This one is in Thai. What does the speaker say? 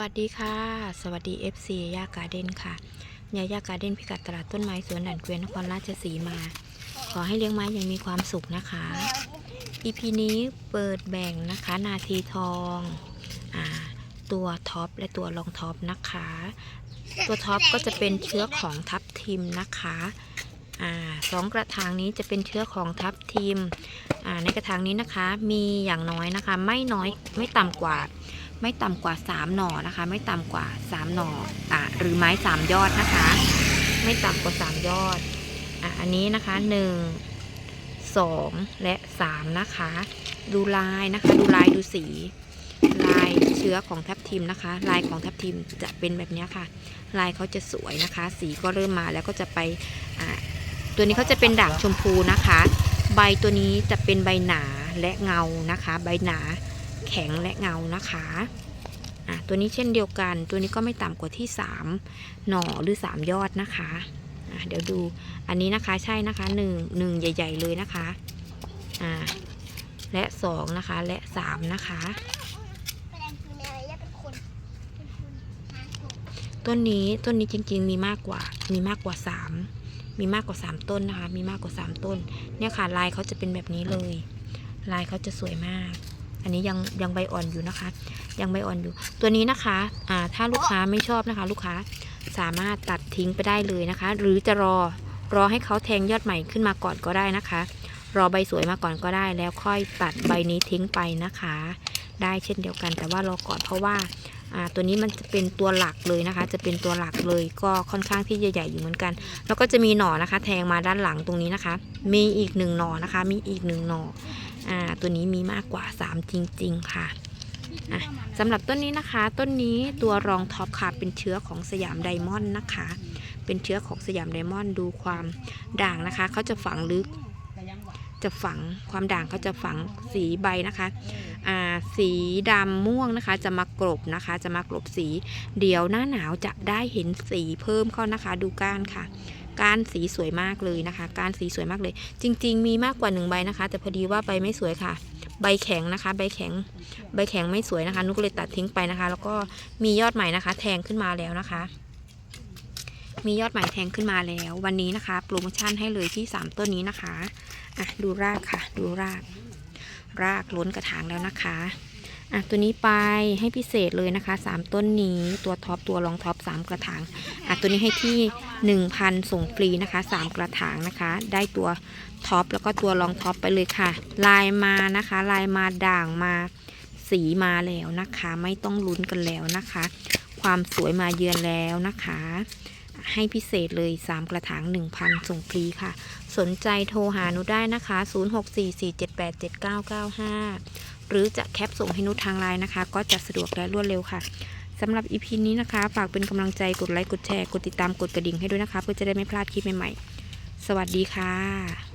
สวัสดีค่ะ สวัสดี FC ย่าการ์เด้นค่ะยาย่าการ์เด้นพิกัดตลาดต้นไม้สวนด่านเกวียนนครราชสีมา ขอให้เลี้ยงไม้อย่างมีความสุขนะคะ EP นี้เปิดแบ่งนะคะ นาทีทองอตัวท็อปและตัวรองท็อปนะคะ ตัวท็อปก็จะเป็นเชื้อของทับทิมนะคะอสองกระถางนี้จะเป็นเชื้อของทับทิมในกระถางนี้นะคะ มีอย่างน้อยนะคะ ไม่น้อยไม่ต่ำกว่า ไม่ต่ำกว่า 3 หน่อนะคะ ไม่ต่ำกว่า 3 หน่ออะหรือไม้ 3 ยอดนะคะ ไม่ต่ำกว่า 3 ยอดอะอันนี้นะคะ 1 2 และ 3 นะคะ ดูลายนะคะ ดูลายดูสี ลายเชื้อของทับทิมนะคะ ลายของทับทิมจะเป็นแบบนี้ค่ะ ลายเขาจะสวยนะคะ สีก็เริ่มมาแล้วก็จะไปอะตัวนี้เขาจะเป็นด่างชมพูนะคะ ใบตัวนี้จะเป็นใบหนาและเงานะคะ ใบหนา แข็งและเงานะคะอะตัวนี้เช่นเดียวกัน ตัวนี้ก็ไม่ต่ำกว่าที่ 3 หน่อหรือ 3 ยอดนะคะอะเดี๋ยวดูอันนี้นะคะใช่นะคะ1 1ใหญ่ ๆ เลยนะคะอ่าและ 2 นะคะและ 3 นะคะต้นนี้ต้นนี้จริง ๆ มีมากกว่ามีมากกว่า 3 มีมากกว่า 3 ต้นนะคะ มีมากกว่า 3 ต้น เนี่ยค่ะลายเขาจะเป็นแบบนี้เลย ลายเขาจะสวยมาก อันนี้ยังยังใบอ่อนอยู่นะคะ ยังใบอ่อนอยู่ ตัวนี้นะคะอ่าถ้าลูกค้าไม่ชอบนะคะ ลูกค้าสามารถตัดทิ้งไปได้เลยนะคะ หรือจะรอรอให้เขาแทงยอดใหม่ขึ้นมาก่อนก็ได้นะคะ รอใบสวยมาก่อนก็ได้ แล้วค่อยตัดใบนี้ทิ้งไปนะคะ ได้เช่นเดียวกัน แต่ว่ารอก่อนเพราะว่าอ่าตัวนี้มันจะเป็นตัวหลักเลยนะคะ จะเป็นตัวหลักเลยก็ค่อนข้างที่จะใหญ่อยู่เหมือนกัน แล้วก็จะมีหน่อนะคะ แทงมาด้านหลังตรงนี้นะคะ มีอีกหนึ่งหน่อนะคะ มีอีกหนึ่งหน่อ อ่าตัวนี้มีมากกว่า 3 จริง ๆ ค่ะอะสำหรับต้นนี้นะคะ ต้นนี้ตัวรองท็อปค่ะเป็นเชื้อของสยามไดมอนด์นะคะ เป็นเชื้อของสยามไดมอนด์ดูความด่างนะคะเขาจะฝังลึก จะฝังความด่างเขาจะฝังสีใบนะคะอ่าสีดำม่วงนะคะ จะมากรบนะคะ จะมากรบสี เดี๋ยวหน้าหนาวจะได้เห็นสีเพิ่มเข้านะคะ ดูก้านค่ะ ก้านสีสวยมากเลยนะคะ ก้านสีสวยมากเลย จริง ๆ มีมากกว่าหนึ่งใบนะคะ แต่พอดีว่าใบไม่สวยค่ะ ใบแข็งนะคะ ใบแข็ง ใบแข็งไม่สวยนะคะ นุกเลยตัดทิ้งไปนะคะ แล้วก็มียอดใหม่นะคะ แทงขึ้นมาแล้วนะคะ มียอดใหม่แทงขึ้นมาแล้ว วันนี้นะคะ โปรโมชั่นให้เลยที่ 3 ต้นนี้นะคะอะดูรากค่ะ ดูราก รากล้นกระถางแล้วนะคะ อะตัวนี้ไปให้พิเศษเลยนะคะ 3 ต้นนี้ตัวท็อปตัวรองท็อป3กระถางอะตัวนี้ให้ที่ 1,000 ส่งฟรีนะคะ 3 กระถางนะคะ ได้ตัวท็อปแล้วก็ตัวรองท็อปไปเลยค่ะ ลายมานะคะ ลายมาด่างมาสีมาแล้วนะคะ ไม่ต้องลุ้นกันแล้วนะคะ ความสวยมาเยือนแล้วนะคะ ให้พิเศษเลย 3 กระถาง 1,000 ส่งฟรีค่ะ สนใจโทรหาหนูได้นะคะ 0644787995 หรือจะแคปส่งให้นุชทางไลน์นะคะ ก็จะสะดวกและรวดเร็วค่ะสำหรับอีพีนี้นะคะ ฝากเป็นกำลังใจกดไลค์กดแชร์ กดติดตามกดกระดิ่งให้ด้วยนะคะ เพื่อจะได้ไม่พลาดคลิปใหม่ๆ สวัสดีค่ะ